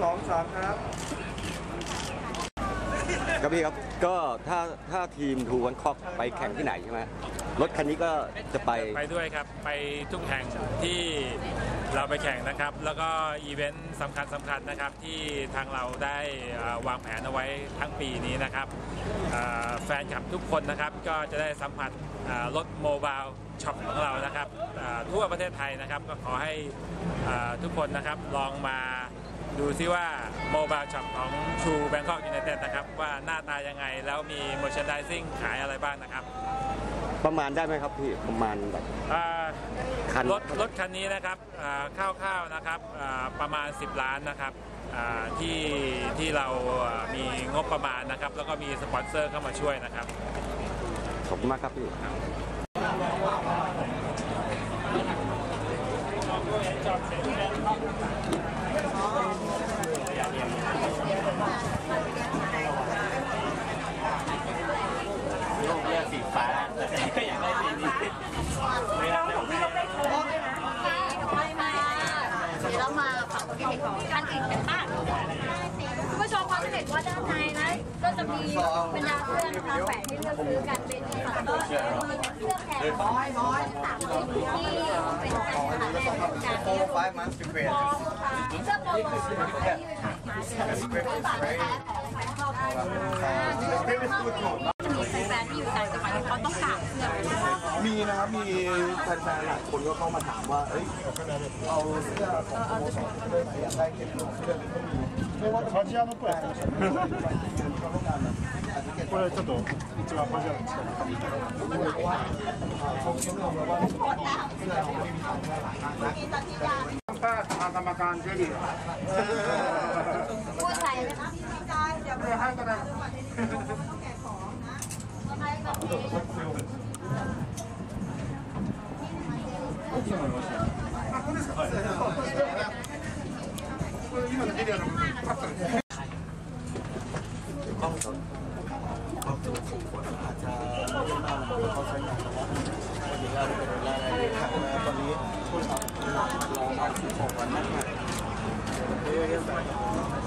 สองสามครับครับพี่ครับก็ถ้าถ้าทีมทูวันคอกไปแข่งที่ไหนใช่ไหมรถคันนี้ก็จะไปไปด้วยครับ ไปทุกแห่งที่เราไปแข่งนะครับ แล้วก็อีเวนต์สำคัญสำคัญนะครับ ที่ทางเราได้เอ่อวางแผนเอาไว้ทั้งปีนี้นะครับเอ่อแฟนคลับทุกคนนะครับ ก็จะได้สัมผัสเอ่อรถโมบายช็อปของเรานะครับเอ่อทั่วประเทศไทยนะครับ ก็ขอให้เอ่อทุกคนนะครับลองมา ดูซิว่าโมบายช็อปของ True Bangkok United นะครับ ว่าหน้าตายังไงแล้วมี merchandising ขายอะไรบ้างนะครับ ประมาณได้ไหมครับพี่ประมาณแบบอ่าคันรถรถคันนี้นะครับอ่าคร่าวๆนะครับอ่าประมาณ 10 ล้านนะครับอ่าที่ที่เราอ่ามีงบประมาณนะครับ แล้วก็มีสปอนเซอร์เข้ามาช่วยนะครับ ขอบคุณมากครับพี่ โลกเลือกสี ฟ้าแต่ก็อยากได้สีนี้ไม่ได้แล้วไม่มาแล้วมาฝั่งที่มีของท่านอื่นกันบ้างคุณผู้ชมเขาจะเห็นว่าด้านในนะก็จะมีบรรดาเครื่องนะคะแฝงให้เลือกซื้อกันเป็นค่ะก็มีเครื่องแทนน้อยน้อยสามชิ้นที่เป็นการขายในโครงการนี้ five months to create มองค่ะเสื้อโปโลนะคะที่เป็นขายมาเลยเป็นฝากแท้ของแฟนคลับจ มีนะครับ มีแฟนๆหลายคนก็เข้ามาถามว่า เอ้ย เอาเสื้อของสโมสรด้วยไหมอยากได้เก็บของเสื้อนี้ก็มีไม่ว่าファジアの声これちょっと一番ファジアの近くเพราะว่าเขาเชื่อมโยงแล้วว่าเสื้อเราไม่มีทางได้หลายนะ ป้ากรรมการเจดี พูดไทยนะ ให้ก็ได้ ต้องสนความจุของคนอาจจะไม่มากนะเขาใช้งานแต่ว่าวันนี้เราเป็นรายละเอียด ทางนะตอนนี้ผู้ทำรองวันที่หกวันนั้นมาเยอะๆแบบ